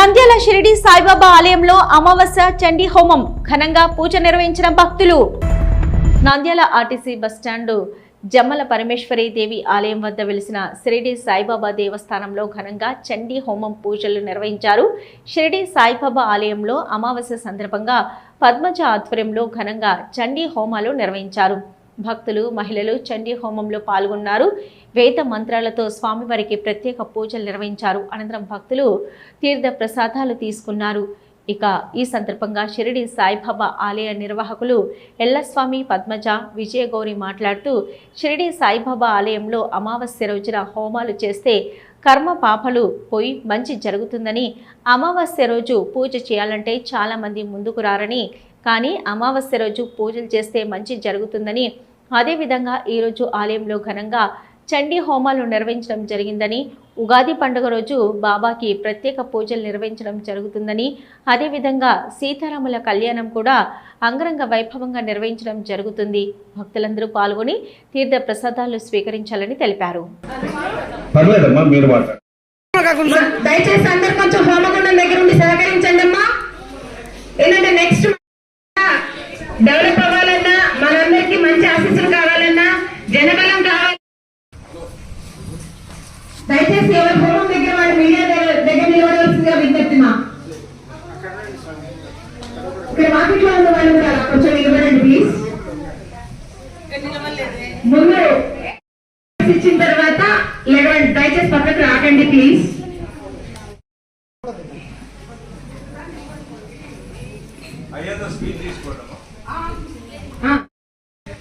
నంద్యాల షిరిడి సాయిబాబా ఆలయంలో అమావాస్య చండీ హోమం ఘనంగా పూజ నిర్వహించిన భక్తులు. Nandyala RTC bus stand Jammala Parameshwari Devi ఆలయం వద్ద వెలిసిన షిరిడి సాయిబాబా దేవస్థానంలో ఘనంగా చండీ హోమం పూజలు నిర్వహించారు. షిరిడి సాయిబాబా ఆలయంలో అమావాస్య సందర్భంగా పద్మజ ఆధ్వర్యంలో ఘనంగా చండీ హోమాలు నిర్వహించారు. భక్తులు మహిళలు చండీ హోమంలో పాల్గొన్నారు. వేద మంత్రాలతో స్వామివారికి ప్రత్యేక పూజలు నిర్వహించారు. అనంతరం భక్తులు తీర్థ ప్రసాదాలు తీసుకున్నారు. ఇక ఈ సందర్భంగా షిరిడి సాయిబాబా ఆలయ నిర్వాహకులు ఎల్లస్వామి పద్మజ విజయగౌరి మాట్లాడుతూ షిరిడి సాయిబాబా ఆలయంలో అమావాస్య రోజున హోమాలు చేస్తే కర్మ పాపలు పోయి మంచి జరుగుతుందని అమావాస్య రోజు పూజ చేయాలంటే చాలామంది ముందుకు రారని కానీ అమావాస్య రోజు పూజలు చేస్తే మంచి జరుగుతుందని అదేవిధంగా ఈరోజు ఆలయంలో ఘనంగా చండీ హోమాలు నిర్వహించడం జరిగిందని ఉగాది పండుగ రోజు బాబాకి ప్రత్యేక పూజలు నిర్వహించడం జరుగుతుందని అదేవిధంగా సీతారాముల కళ్యాణం కూడా అంగరంగ వైభవంగా నిర్వహించడం జరుగుతుంది. భక్తులందరూ పాల్గొని తీర్థ ప్రసాదాలు స్వీకరించాలని తెలిపారు. దయచేసి అందరు కొంచెం హోమగుండం దగ్గర ఉండి సహకరించండి అమ్మా ఏంటంటే నెక్స్ట్ డెవలప్ దయచేసి ఎవరి దగ్గర వాడి మీడియా దగ్గర దగ్గర నిలబడవలసిందిగా విజ్ఞప్తి మా ఇక్కడ మార్కెట్లో ఉన్న వాళ్ళు కూడా కొంచెం నిలబడండి ప్లీజ్ ముందు ఇచ్చిన తర్వాత లేవండి దయచేసి పక్కకు రాకండి ప్లీజ్.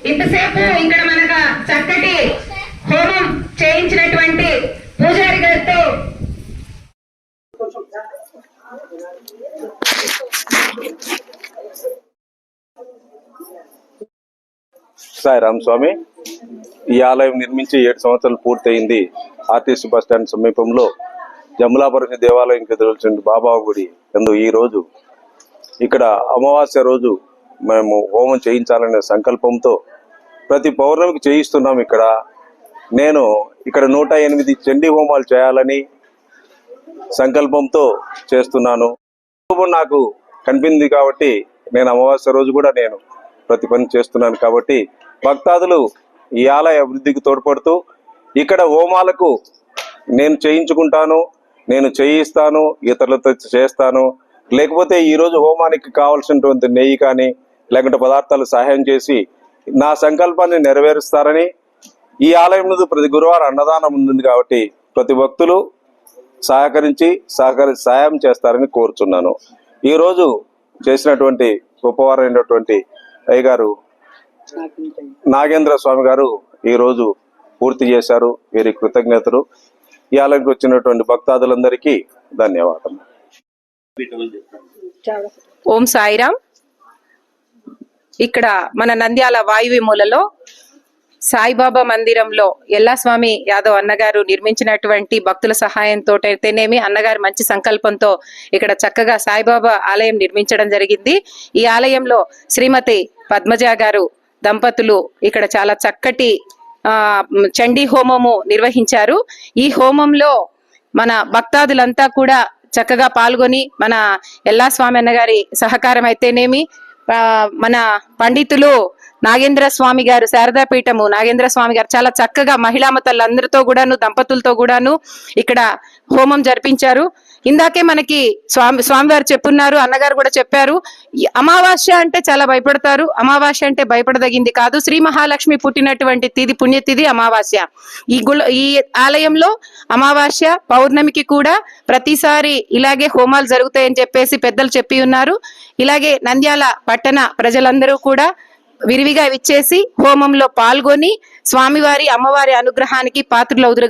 ఇంతసేపు ఇక్కడ మనకు చక్కటి హోమం చేయించినటువంటి సాయిరామ్ స్వామి ఈ ఆలయం నిర్మించి ఏడు సంవత్సరాలు పూర్తయింది. ఆర్టీసీ బస్ స్టాండ్ సమీపంలో జమలాపురం దేవాలయం ఎదురుచిన బాబా గుడి ఎందు ఈ రోజు ఇక్కడ అమావాస్య రోజు మేము హోమం చేయించాలనే సంకల్పంతో ప్రతి పౌర్ణమికి చేయిస్తున్నాం ఇక్కడ. నేను ఇక్కడ నూట ఎనిమిది చండీ హోమాలు చేయాలని సంకల్పంతో చేస్తున్నాను. నాకు కనిపింది కాబట్టి నేను అమావాస్య రోజు కూడా నేను ప్రతి పని చేస్తున్నాను కాబట్టి భక్తాదులు ఈ ఆలయ అభివృద్ధికి తోడ్పడుతూ ఇక్కడ హోమాలకు నేను చేయించుకుంటాను నేను చేయిస్తాను ఇతరులతో చేస్తాను. లేకపోతే ఈరోజు హోమానికి కావాల్సినటువంటి నెయ్యి కానీ లేకుంటే పదార్థాలు సహాయం చేసి నా సంకల్పాన్ని నెరవేరుస్తారని ఈ ఆలయం నందు ప్రతి గురువారం అన్నదానం ఉంది కాబట్టి ప్రతి భక్తులు సహకరించి సహకరి సాయం చేస్తారని కోరుచున్నాను. ఈరోజు చేసినటువంటి గొప్పవారైనటువంటి అయ్యగారు నాగేంద్ర స్వామి గారు ఈ రోజు పూర్తి చేశారు. వీరి కృతజ్ఞతలు. ఈ ఆలయంకి వచ్చినటువంటి భక్తాదులందరికీ ధన్యవాదాలు ఓం సాయిరామ్. ఇక్కడ మన నంద్యాల వాయువి మూలలో సాయిబాబా మందిరంలో ఎల్లాస్వామి యాదవ్ అన్నగారు నిర్మించినటువంటి భక్తుల సహాయంతో అయితేనేమి అన్నగారు మంచి సంకల్పంతో ఇక్కడ చక్కగా సాయిబాబా ఆలయం నిర్మించడం జరిగింది. ఈ ఆలయంలో శ్రీమతి పద్మజ గారు దంపతులు ఇక్కడ చాలా చక్కటి ఆ చండీ హోమము నిర్వహించారు. ఈ హోమంలో మన భక్తాదులంతా కూడా చక్కగా పాల్గొని మన ఎల్లా స్వామి అన్నగారి సహకారం అయితేనేమి మన పండితులు నాగేంద్ర స్వామి గారు శారదాపీఠము నాగేంద్ర స్వామి గారు చాలా చక్కగా మహిళా మతలందరితో కూడాను దంపతులతో కూడాను ఇక్కడ హోమం జరిపించారు. ఇందాకే మనకి స్వామి స్వామివారు చెప్పున్నారు అన్నగారు కూడా చెప్పారు. అమావాస్య అంటే చాలా భయపడతారు. అమావాస్య అంటే భయపడదగింది కాదు. శ్రీ మహాలక్ష్మి పుట్టినటువంటి తిది పుణ్యతిథి అమావాస్య. ఈ గుళ ఈ ఆలయంలో అమావాస్య పౌర్ణమికి కూడా ప్రతిసారి ఇలాగే హోమాలు జరుగుతాయని చెప్పేసి పెద్దలు చెప్పి ఉన్నారు. ఇలాగే నంద్యాల పట్టణ ప్రజలందరూ కూడా విరివిగా విచ్చేసి హోమంలో పాల్గొని స్వామివారి అమ్మవారి అనుగ్రహానికి పాత్రులవుదురుగా